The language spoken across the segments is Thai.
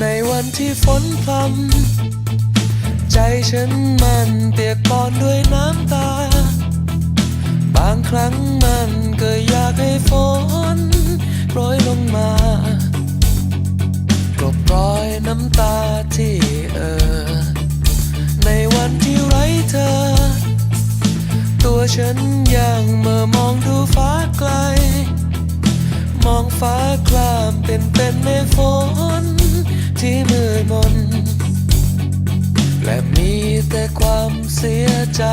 ในวันที่ฝนพรำใจฉันมันเปียกปอนด้วยน้ำตา บางครั้งมันก็อยากให้ฝนโปรยลงมากลบรอยน้ำตาที่เออ ในวันที่ไร้เธอ ตัวฉันยังเมื่อมองดูฟ้าไกล มองฟ้าคลามเป็นเป็นเมฆฝน ที่มืดมน และมีแต่ความเสียใจ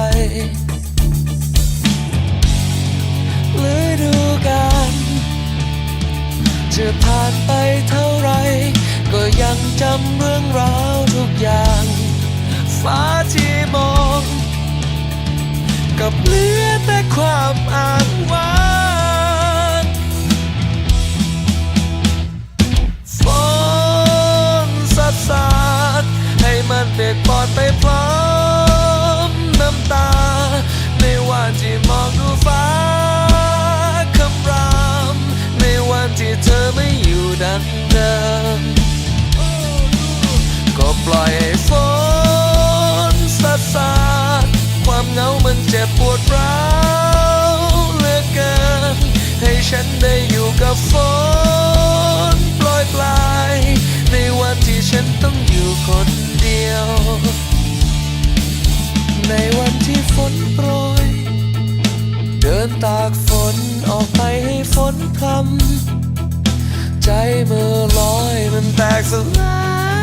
ฤดูกาลจะผ่านไปเท่าไร ก็ยังจำเรื่องราวทุกอย่าง ฟ้าที่มอง กับเลือ มันเจ็บปวดร้าวเหลือเกิน ให้ฉันได้อยู่กับฝนปล่อยปลาย ในวันที่ฉันต้องอยู่คนเดียว ในวันที่ฝนโปรย เดินตากฝนออกไปให้ฝนพรำใจเมื่อลอยมันแตกสลาย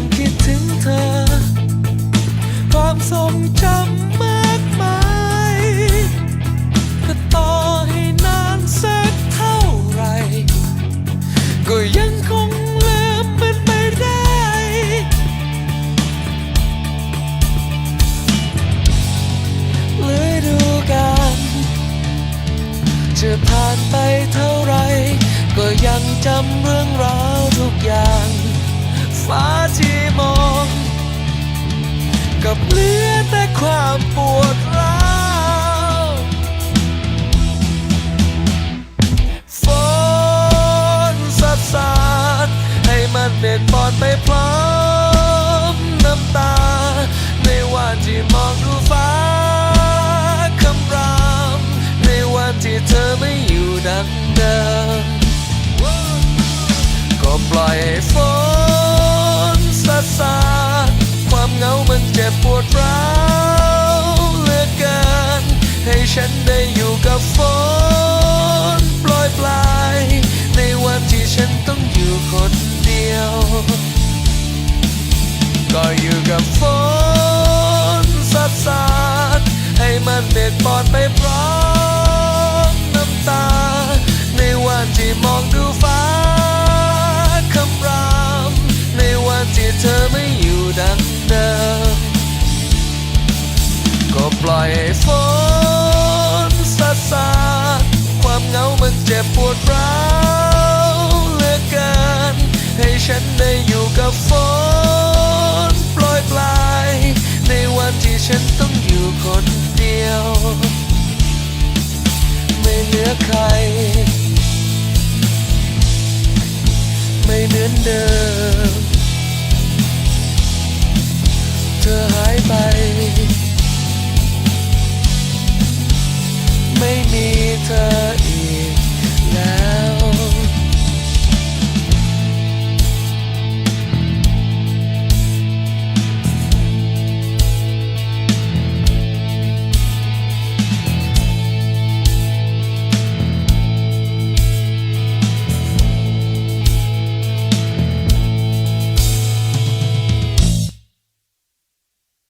ก็ยังคิดถึงเธอ ความทรงจำมากมายก็ต่อให้นานสักเท่าไหรก็ยังคงลืมมันไม่ได้ฤดูกาลจะผ่านไปเท่าไร ก็ยังจำเรื่องราวทุกอย่าง แต่ความปวดร้าวฝนสัดสาดให้มันเปียกปอนไปพร้อมน้ำตา ในวันที่มองดูฟ้าคำรามในวันที่เธอไม่อยู่ดังเดิมก็ปล่อยให้ฝนสาดสาดความเหงามันเจ็บปวดร้าว ก็อยู่กับฝนสาดสาดให้มันเปียกปอนไปพร้อมน้ำตา ในวันที่มองดูฟ้าคำราม ในวันที่เธอไม่อยู่ดังเดิม ก็ปล่อยให้ฝนสาดสาดความเหงามันเจ็บปวดร้าว ให้ฉันได้อยู่กับฝนปล่อยปลาย ในวันที่ฉันต้องอยู่คนเดียว ไม่เหลือใคร ไม่เหมือนเดิม เธอหายไป ไม่มีเธอ